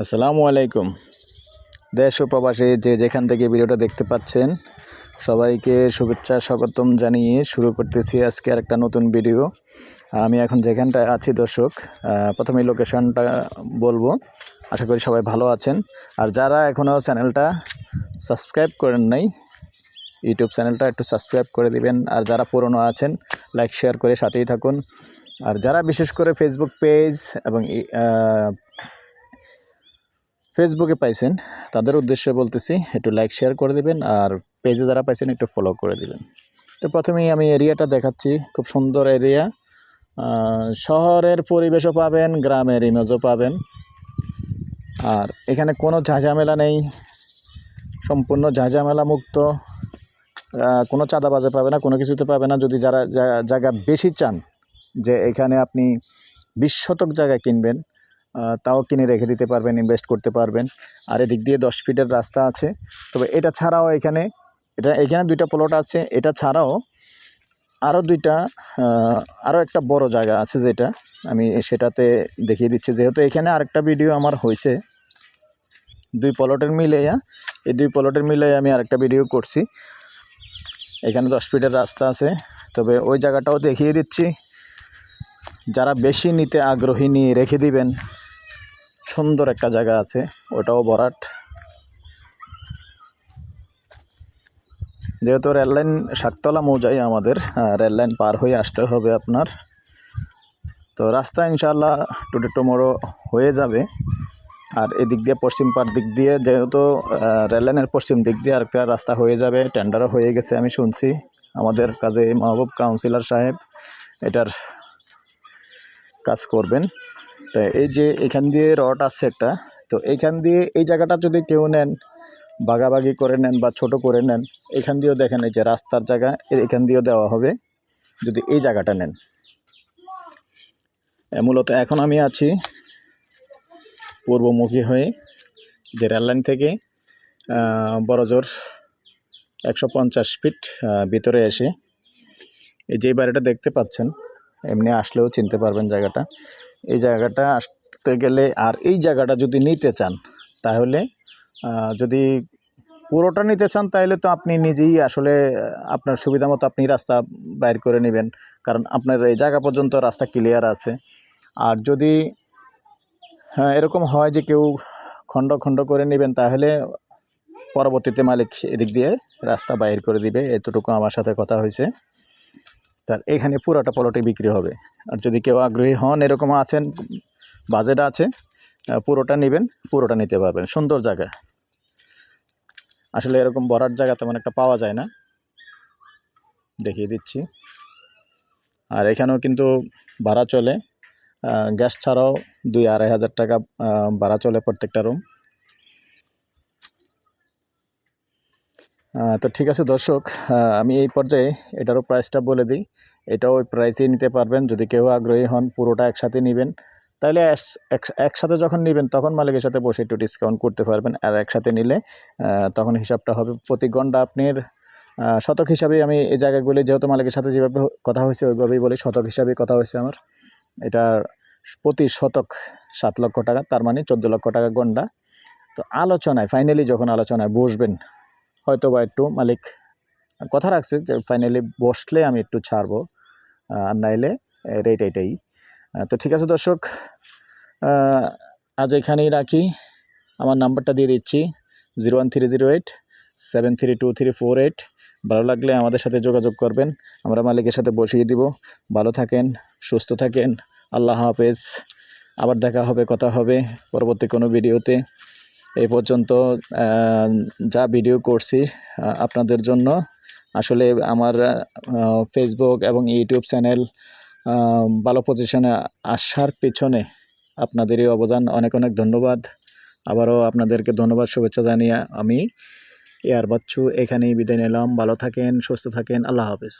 আসসালামু আলাইকুম। দেশ ও প্রবাসী যে যেখান থেকে ভিডিওটা দেখতে পাচ্ছেন, সবাইকে শুভেচ্ছা, স্বাগতম জানিয়ে শুরু করতেছি আজকে একটা নতুন ভিডিও। আমি এখন যেখানটায় আছি দর্শক প্রথমে লোকেশনটা বলব। আশা করি সবাই ভালো আছেন। আর যারা এখনও চ্যানেলটা সাবস্ক্রাইব করেন নাই, ইউটিউব চ্যানেলটা একটু সাবস্ক্রাইব করে দিবেন। আর যারা পুরনো আছেন, লাইক, শেয়ার করে সাথেই থাকুন। আর যারা বিশেষ করে ফেসবুক পেজ এবং ফেসবুকে পাইছেন, তাদের উদ্দেশ্যে বলতেছি, একটু লাইক শেয়ার করে দিবেন আর পেজে যারা পাইছেন একটু ফলো করে দিবেন। তো প্রথমেই আমি এরিয়াটা দেখাচ্ছি, খুব সুন্দর এরিয়া। শহরের পরিবেশও পাবেন, গ্রামের ইমেজও পাবেন। আর এখানে কোনো ঝাঁঝামেলা নেই, সম্পূর্ণ ঝাঁঝামেলা মুক্ত। কোনো চাঁদাবাজে পাবে না, কোনো কিছুতে পাবে না। যদি যারা জায়গা বেশি চান, যে এখানে আপনি বিশ শতক জায়গা কিনবেন তাও কিনে রেখে দিতে পারবেন ইনভেস্ট করতে পারবেন। আর এদিক দিয়ে দশ ফিটের রাস্তা আছে। তবে এটা ছাড়াও এখানে, এটা এখানে দুইটা প্লট আছে। এটা ছাড়াও আরও দুইটা আরও একটা বড় জায়গা আছে যেটা। আমি সেটাতে দেখিয়ে দিচ্ছি। যেহেতু এখানে আরেকটা ভিডিও আমার হয়েছে, দুই প্লটের মিলেয়া এই দুই প্লটের মিলে আমি আরেকটা ভিডিও করছি। এখানে দশ ফিটের রাস্তা আছে। তবে ওই জায়গাটাও দেখিয়ে দিচ্ছি। যারা বেশি নিতে আগ্রহী নিয়ে রেখে দিবেন। সুন্দর একটা জায়গা আছে, ওটাও বরাট। যেহেতু রেললাইন সাততলা মৌজাই আমাদের রেললাইন পার হয়ে আসতে হবে আপনার। তো রাস্তা ইনশাল্লাহ টুডে টুমোরো হয়ে যাবে। আর এদিক দিয়ে পশ্চিম পার দিক দিয়ে যেহেতু রেললাইনের পশ্চিম দিক দিয়ে আরেকটা রাস্তা হয়ে যাবে টেন্ডারও হয়ে গেছে আমি শুনছি আমাদের কাজে মাহবুব কাউন্সিলর সাহেব এটার কাজ করবেন। তো এই যে এখান দিয়ে রড আছে একটা, তো এইখান দিয়ে এই জায়গাটা যদি কেউ নেন বাগাবাগি করে নেন বা ছোট করে নেন, এখান দিয়েও দেখেন এই যে রাস্তার জায়গা এখান দিয়েও দেওয়া হবে, যদি এই জায়গাটা নেন। মূলত এখন আমি আছি পূর্বমুখী হয়ে যে রেললাইন থেকে বড়জোর একশো পঞ্চাশ ফিট ভিতরে এসে, এই যে বাড়িটা দেখতে পাচ্ছেন, এমনি আসলেও চিনতে পারবেন জায়গাটা। এই জায়গাটা আসতে গেলে আর এই জায়গাটা যদি নিতে চান তাহলে যদি পুরোটা নিতে চান তাহলে তো আপনি নিজেই আসলে আপনার সুবিধা মতো আপনি রাস্তা বাইর করে নেবেন। কারণ আপনার এই জায়গা পর্যন্ত রাস্তা ক্লিয়ার আছে। আর যদি হ্যাঁ, এরকম হয় যে কেউ খণ্ড খণ্ড করে নেবেন তাহলে পরবর্তীতে মালিক এদিক দিয়ে রাস্তা বাইর করে দিবে। এতটুকু আমার সাথে কথা হয়েছে। তার এখানে পুরোটা পলটে বিক্রি হবে। আর যদি কেউ আগ্রহী হন, এরকম আছেন, বাজেট আছে পুরোটা নেবেন, পুরোটা নিতে পারবেন। সুন্দর জায়গা। আসলে এরকম বড়ার জায়গা তেমন একটা পাওয়া যায় না। দেখিয়ে দিচ্ছি। আর এখানেও কিন্তু ভাড়া চলে। গ্যাস ছাড়াও দুই আড়াই হাজার টাকা ভাড়া চলে প্রত্যেকটা রুম তো ঠিক আছে দর্শক আমি এই পর্যায়ে এটারও প্রাইসটা বলে দিই। এটাও ওই প্রাইসেই নিতে পারবেন। যদি কেউ আগ্রহী হন, পুরোটা একসাথে নেবেন। তাহলে একসাথে যখন নেবেন, তখন মালিকের সাথে বসে একটু ডিসকাউন্ট করতে পারবেন। আর একসাথে নিলে তখন হিসাবটা হবে প্রতি ঘণ্টা আপনার শতক হিসাবে আমি এই জায়গাগুলি যেহেতু মালিকের সাথে যেভাবে কথা হয়েছে, ওইভাবেই বলি, শতক হিসাবে কথা হয়েছে আমার। এটা প্রতি শতক সাত লক্ষ টাকা, তার মানে চোদ্দ লক্ষ টাকা গন্ডা তো আলোচনায় ফাইনালি যখন আলোচনায় বসবেন হয়তো বা একটু মালিক কথা রাখছে যে ফাইনালি বসলে আমি একটু ছাড়বো আর নাইলে রেট এটাই। তো ঠিক আছে দর্শক আজ এখানেই রাখি। আমার নাম্বারটা দিয়ে দিচ্ছি zero one three zero eight seven three two three four eight ভালো লাগলে আমাদের সাথে যোগাযোগ করবেন, আমরা মালিকের সাথে বসিয়ে দিব। ভালো থাকেন, সুস্থ থাকেন, আল্লাহ হাফেজ। আবার দেখা হবে, কথা হবে পরবর্তী কোনো ভিডিওতে এই পর্যন্ত যা ভিডিও করছি আপনাদের জন্য। আসলে আমার ফেসবুক এবং ইউটিউব চ্যানেল ভালো পজিশনে আসার পেছনে আপনাদেরই অবদান। অনেক অনেক ধন্যবাদ। আবারও আপনাদেরকে ধন্যবাদ, শুভেচ্ছা জানিয়ে আমি এয়ার বাচ্চু এখানেই বিদায় নিলাম। ভালো থাকেন, সুস্থ থাকেন। আল্লাহ হাফেজ।